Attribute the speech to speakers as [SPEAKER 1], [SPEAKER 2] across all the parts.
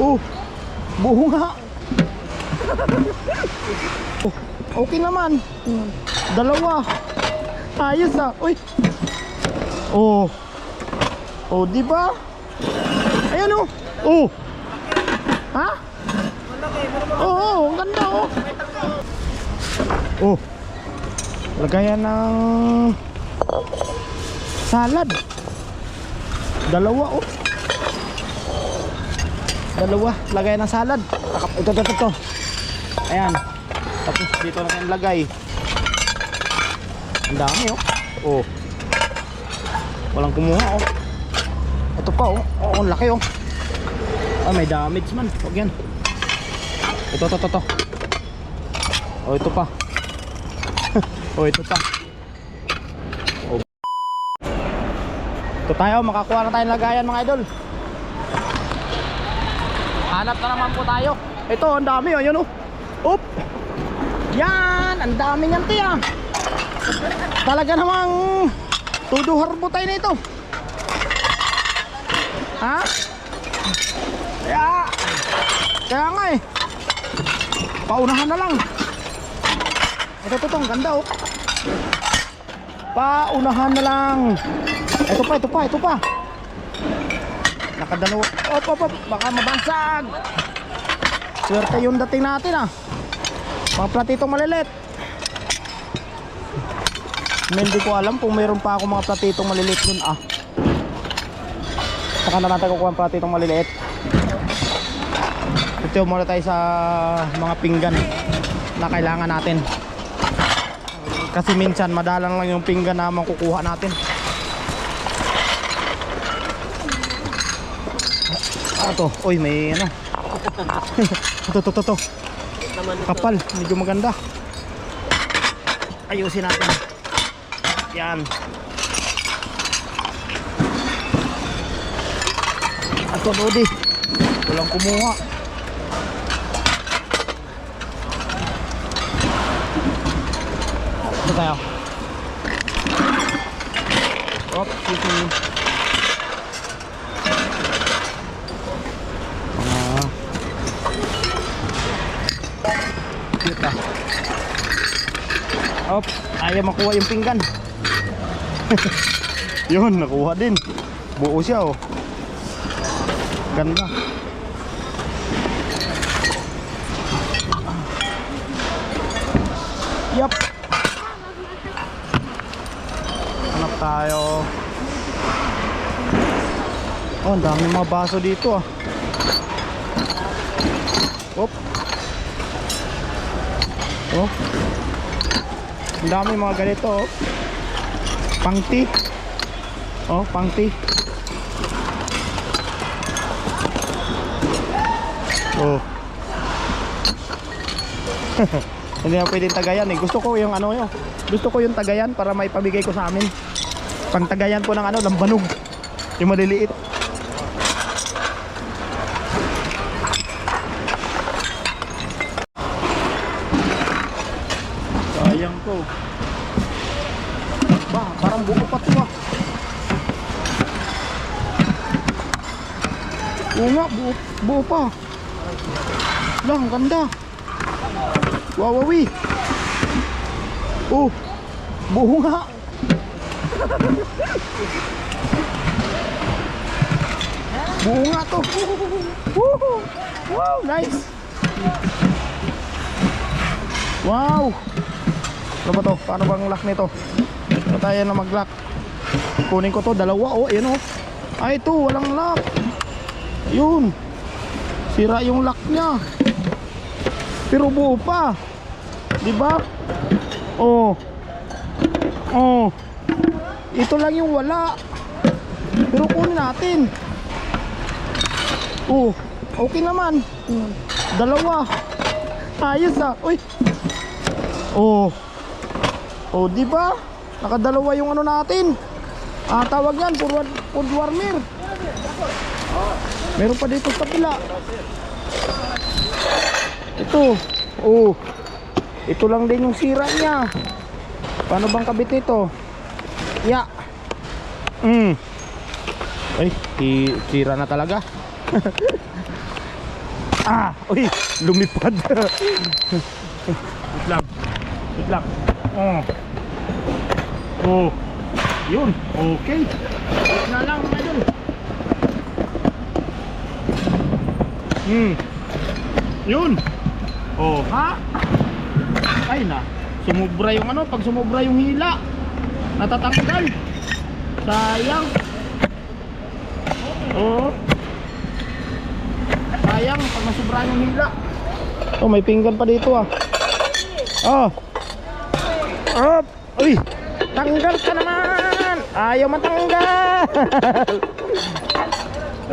[SPEAKER 1] Oh, buho nga. Oh, okay naman. Dalawa. Ayos ah. Uy. Oh. Oh, di ba? Ayan oh. Oh. Ha? Oo, oh, ang ganda oh. Oh. Lagayan ng salad. Dalawa oh. Dalawa, lagayan ng salad. Ito, ito, ito. Ayan. Tapos dito natin lagay. Ang dami oh. Oh. Walang kumuha oh. Ito pa oh. Oh, ang laki oh. Ah, may damage man. Huwag yan. Ito, ito, ito, ito. Oh, ito pa. oh, ito pa. Oh. Ito tayo, makakuha na tayong lagayan mga idol. Hanap na naman po tayo. Ito, ang dami oh, yun oh. Oop. Yan, ang dami niyan tiya. Talaga namang tuduhar po tayo nito. Ha? Kaya, kaya nga eh. Paunahan na lang. Ito, ito, ito, ganda oh. Paunahan na lang. Ito pa, ito pa, ito pa. Nakadalawa. Op, op, op. Baka mabasag. Swerte yung dating natin ah. Mga platitong malilit. Hindi ko alam kung mayroon pa ako mga platitong maliliit dun ah. Saka na natin kukuha ang platitong maliliit. Ito muna tayo sa mga pinggan na kailangan natin. Kasi minsan madalang lang yung pinggan na makukuha natin. To. Uy, may ano. ito, ito, ito, ito. Kapal. Medyo maganda. Ayusin natin. Yan. Ato, Lodi. Walang kumuha. Ito tayo. Oh, excuse me. Ah. Ah. Op, ayaw makuha yung pinggan. Yun, nakuha din. Buo siya oh. Ganda. Yup. Hanap tayo. Oh, ang dami mga baso dito ah. Oh. Ang dami mga ganito oh. Pangti. Oh, pangti. Oh. Hindi na pwedeng tagayan eh. Gusto ko yung ano yun. Gusto ko yung tagayan para may pabigay ko sa amin. Pang tagayan ko ng ano, lambanog. Yung maliliit. Ko. Ba, parang buo pa to ah. Oo nga, buo, buo pa. Lang, ganda. Wawawi. Oh, buo nga. buo nga to. Woohoo! Wow, nice. Wow. Ano ba to? Paano bang lock nito? Ano tayo na mag-lock? Kunin ko to, dalawa oh, ayan oh. Ay ito, walang lock. Yun. Sira yung lock niya. Pero buo pa. 'Di ba? Oh. Oh. Ito lang yung wala. Pero kunin natin. Oh, okay naman. Dalawa. Ayos ah. Uy. Oh. Oh, 'di ba? Nakadalawa yung ano natin. Ah, tawag yan, food, food warmer. Meron pa dito sa kabila. Ito. Oh. Ito lang din yung sira niya. Paano bang kabit ito? Ya. Mm. Ay, si- sira na talaga. Ah, uy, lumipad. Wait lang. Wait lang. Oh. Oh. Yun, okay. Wait na lang, idol. Hmm. Yun. Oh, ha? Ay na. Sumubra yung ano, pag sumubra yung hila. Natatanggal. Sayang. Oo. Sayang pag nasubra yung hila. Oh, may pinggan pa dito ah. Oh. Up. Uy. Tanggal ka naman. Ayaw matanggal.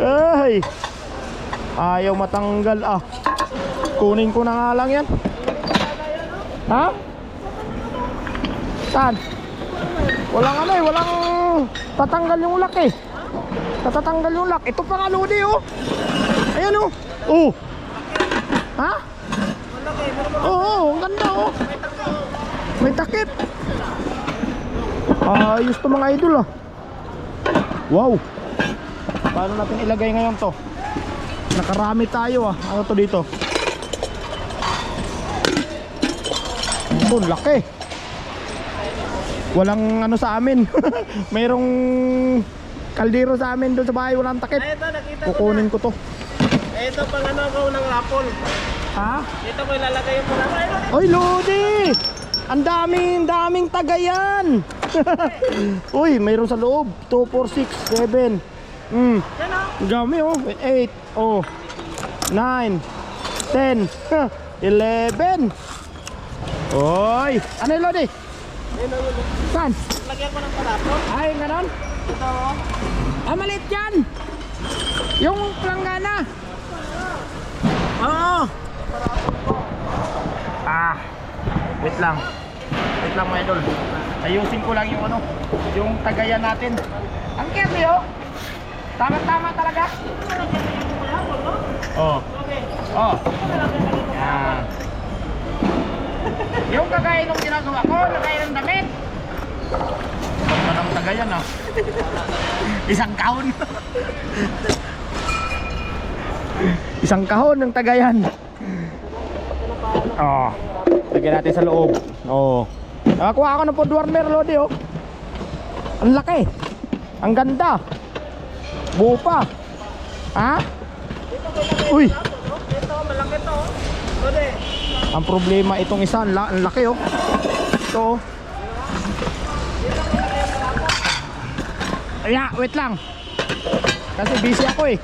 [SPEAKER 1] Ay. Ayaw matanggal ah. Kunin ko na nga lang yan. Ha? Saan? Walang ano eh, walang tatanggal yung lock eh. Tatatanggal yung lock. Ito pa nga Lodi oh. Ayan oh. Oh. Ha? Oo, oh, ang ganda oh. May takip. Ayos to mga idol ah. Wow. Paano natin ilagay ngayon to? Nakarami tayo ah. Ano to dito? Oh, laki. Walang ano sa amin. Mayroong kaldero sa amin doon sa bahay walang takip.
[SPEAKER 2] Ay, ito, nakita ko
[SPEAKER 1] Kukunin ko to.
[SPEAKER 2] na. Ito, pang ano ko ng rapol.
[SPEAKER 1] Ha?
[SPEAKER 2] Ito ko ilalagay yung. Ay,
[SPEAKER 1] Oy, Lodi! Ang daming, daming tagayan! Uy, mayroon sa loob. 2, 4, 6, 7. Hmm.
[SPEAKER 2] yan o.
[SPEAKER 1] Ang dami oh. 8, oh. 9, 10, 11. Oy! Ano yung Lodi? Saan?
[SPEAKER 2] Lagyan ko ng parapol.
[SPEAKER 1] Ay, ganon?
[SPEAKER 2] Ito o.
[SPEAKER 1] Ah, maliit yan! Yung planggana. Oo. Ah. Wait lang. Wait lang mga idol. Ayusin ko lang yung ano, yung tagayan natin. Ang kemi oh. Tama-tama talaga. Oh. Oh. Yan. Yung kagaya nung ginagawa ko, kagaya ng damit. Ganda ng tagayan ah. Isang kahon. Isang kahon ng tagayan. Oh. Lagyan natin sa loob. Oh. Nakakuha ako ng food warmer, Lodi, oh. Ang laki. Ang ganda. Buo pa. Ha? Uy.
[SPEAKER 2] Ito, malaki to. Lode.
[SPEAKER 1] Ang problema itong isa, ang, la- ang laki, oh. Ito, oh. Aya, wait lang. Kasi busy ako eh.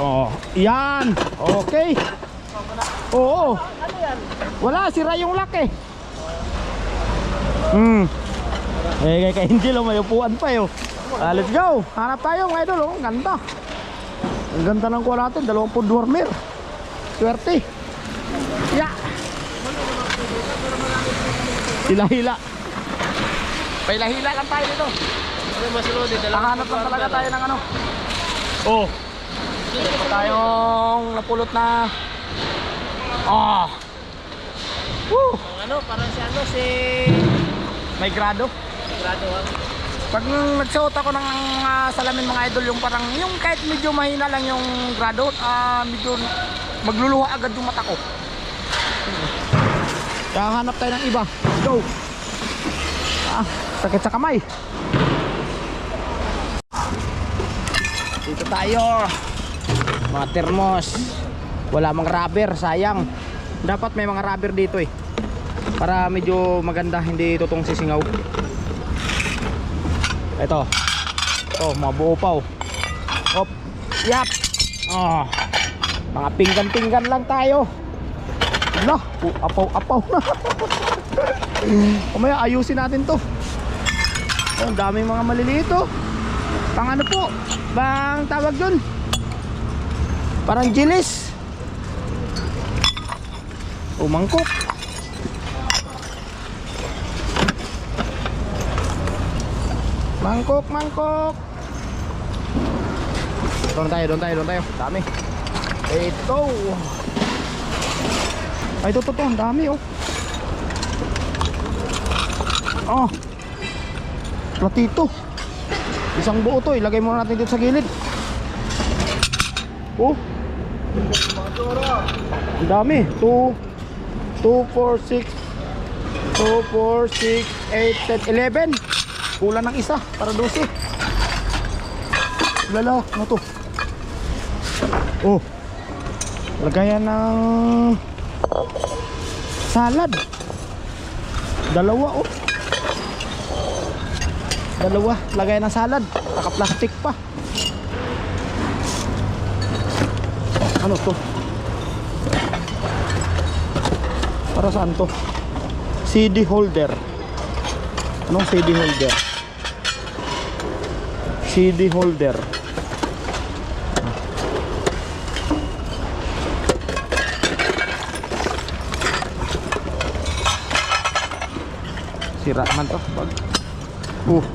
[SPEAKER 1] Oh, yan. Okay. Oo. Wala, sira yung lock eh. Hmm. Eh, kay kay Angel, oh, may upuan pa eh. oh. Ah, let's go. Hanap tayo, mga idol. Oh. Ang ganda. Ang ganda ng kuha natin. Dalawang food warmer. Swerte. Ya. Hila-hila. Paila-hila lang tayo dito.
[SPEAKER 2] Ano mas Lode?
[SPEAKER 1] Nakahanap lang talaga tayo ng ano. Oh. Tayong napulot na Ah. Woo!
[SPEAKER 2] Ano, parang si ano, si...
[SPEAKER 1] May grado.
[SPEAKER 2] Grado ah.
[SPEAKER 1] Pag nagsuot ako ng ah, salamin mga idol, yung parang yung kahit medyo mahina lang yung grado, ah medyo magluluha agad yung mata ko. Kaya hanap tayo ng iba. Let's go. Ah, sakit sa kamay. Dito tayo. Mga termos. Wala mang rubber, sayang. Dapat may mga rubber dito eh. Para medyo maganda, hindi tutong sisingaw. Ito. Ito, mga buo pa oh. Op. Yap. Ah. Mga pinggan-pinggan lang tayo. Lah, pu- apaw-apaw na. Kumaya ayusin natin 'to. Oh, ang daming mga maliliit oh. Pang ano po? Bang tawag dun? Parang gilis. O mangkok. Mangkok, mangkok. Doon tayo, doon tayo, doon tayo. Dami. Ito. Ay, ito, ito, ito. Dami, oh. Oh. Platito. Isang buo to. Ilagay muna natin dito sa gilid. Oh. Ang dami. 2, 2, 4, 6, 2, 4, 6, 8, 10, 11. Kulang ng isa para 12. Lala, ano to? Oh. Lagayan ng salad. Dalawa oh. Dalawa, lagayan ng salad. Naka-plastic pa. Ano to? Para saan to? CD holder. Anong CD holder? CD holder. Sira man to. Pag. Uh.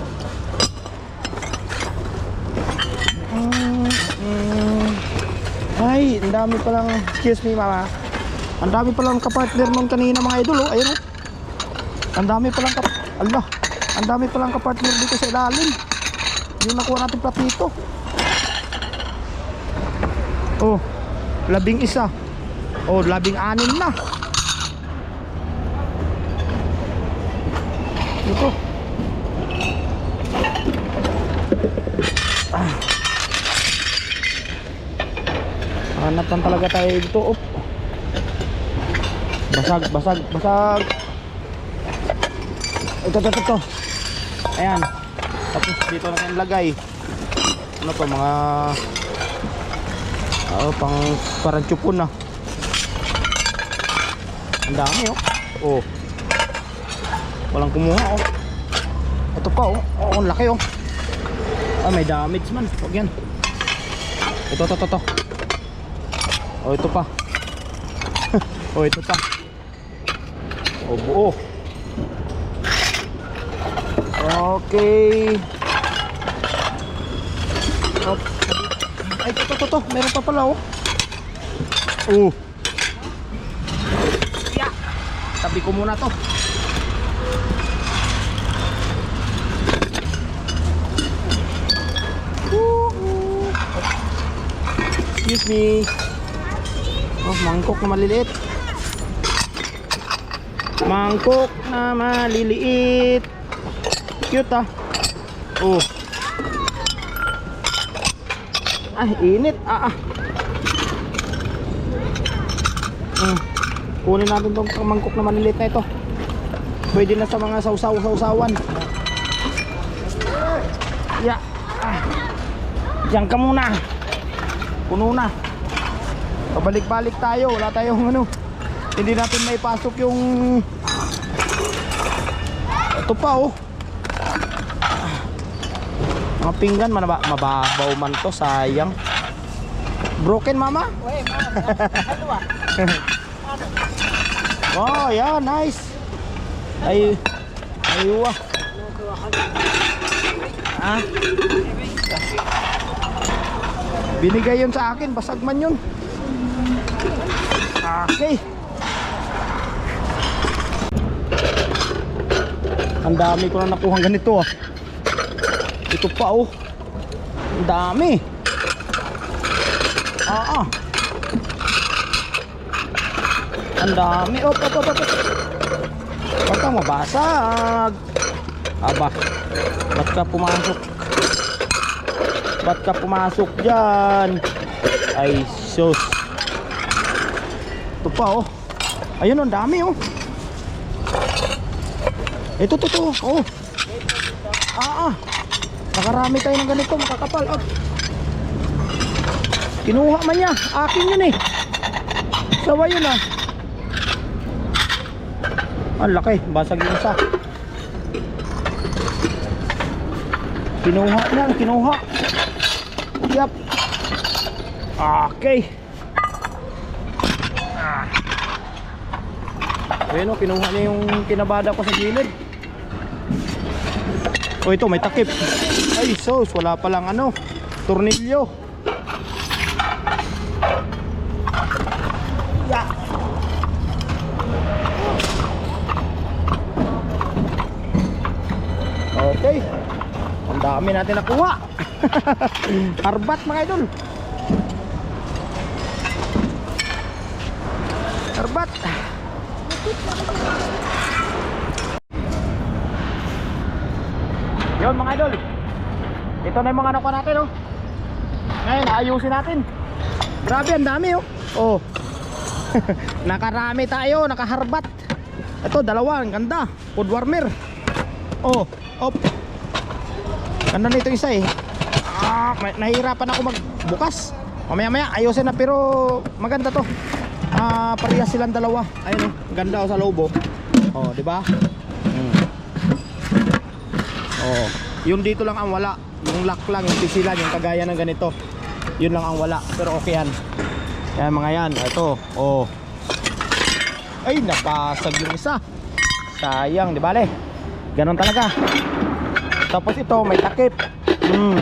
[SPEAKER 1] Ay, ang dami palang, excuse me mama. Ang dami palang kapartner nun kanina mga idol oh. Ayun oh. Ang dami palang kap... Allah. Ang dami palang kapartner dito sa ilalim. Yung nakuha natin platito. Oh. Labing isa. Oh, labing anim na. Ito. Hanap lang talaga tayo dito. Op. Basag, basag, basag. Ito, ito, ito, ito. Ayan. Tapos dito natin lagay. Ano to, mga... Oh, pang parang chupon na. Ang dami oh. Oh. Walang kumuha oh. Ito pa oh. Oh, ang laki oh. Ah, may damage man. Huwag yan. Ito, ito, ito, ito. Oh, ito pa. oh, ito pa. Oh, buo. Okay. Oh. Ay, ito, ito, ito. Meron pa pala, oh. Oh. Yeah. Tabi ko muna to. Excuse me. Oh, mangkok na maliliit. Mangkok na maliliit. Cute ah. Oh. Ah, init. Ah, ah. Hmm. Kunin natin tong mangkok na maliliit na ito. Pwede na sa mga sausaw-sausawan. Ya. Ah. Diyan ka muna. Puno na. Pabalik-balik tayo. Wala tayong ano. Hindi natin may pasok yung ito pa oh. Mga pinggan manaba, mababaw man to, sayang. Broken mama?
[SPEAKER 2] Uy, ba?
[SPEAKER 1] Oh, yeah, nice. Ay, aywa. Ah. Binigay yun sa akin, basag man yun. Okay. Ang dami ko na nakuha ganito ah. Ito pa oh. Ang dami. Ah ah. Ang dami. Op, op, op, op. Huwag mabasag. Aba. Ba't ka pumasok? Ba't ka pumasok dyan? Ay, sus. Ito pa, oh. Ayun, ang dami, oh. Ito, ito, ito. Oh. Ah, ah. Nakarami tayo ng ganito, makakapal. Oh. Kinuha man niya. Akin yun, eh. Sawa yun, ah. Ang laki, basag yung isa. Kinuha niya, kinuha. Yap. Okay. Ayun o, kinuha niya yung kinabada ko sa gilid. O ito, may takip. Ay, sus, wala palang ano, tornilyo. Ya. Okay. Ang dami natin nakuha. Harbat mga idol. Harbat. Yun mga idol. Ito na yung mga nakuha natin oh. Ngayon, ayusin natin. Grabe, ang dami oh. Oh. Nakarami tayo, nakaharbat. Ito, dalawa, ang ganda. Food warmer. Oh, op. Ganda nito isa eh. Ah, nahihirapan ako magbukas. Mamaya maya ayusin na pero maganda to. Ah, parehas silang dalawa. Ayun oh, ganda oh sa loob oh. Oh, di ba? Oh, yung dito lang ang wala. Yung lock lang, yung pisilan, yung kagaya ng ganito. Yun lang ang wala, pero okay yan. Yan mga yan, ito. Oh. Ay, napasag yung isa. Sayang, di bale? Ganon talaga. Tapos ito, may takip. Hmm.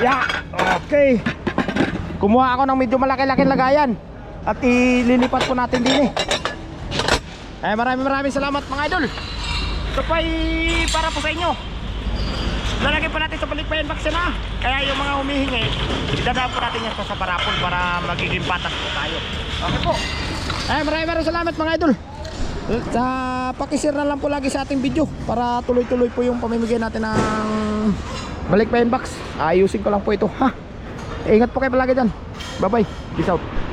[SPEAKER 1] Yeah, okay. Kumuha ako ng medyo malaki-laki lagayan. At ililipat po natin din eh. Ay, maraming maraming salamat mga idol. Ito pa para po sa inyo. Lalagay po natin sa balikbayan box na. Kaya yung mga humihingi, idadaan po natin yan sa parapol para magiging batas po tayo. Okay po. Ay, maraming maraming salamat mga idol. Sa pakishare na lang po lagi sa ating video para tuloy-tuloy po yung pamimigay natin ng balikbayan box. Ayusin ko lang po ito. Ha? Ingat po kayo palagi dyan. Bye-bye. Peace out.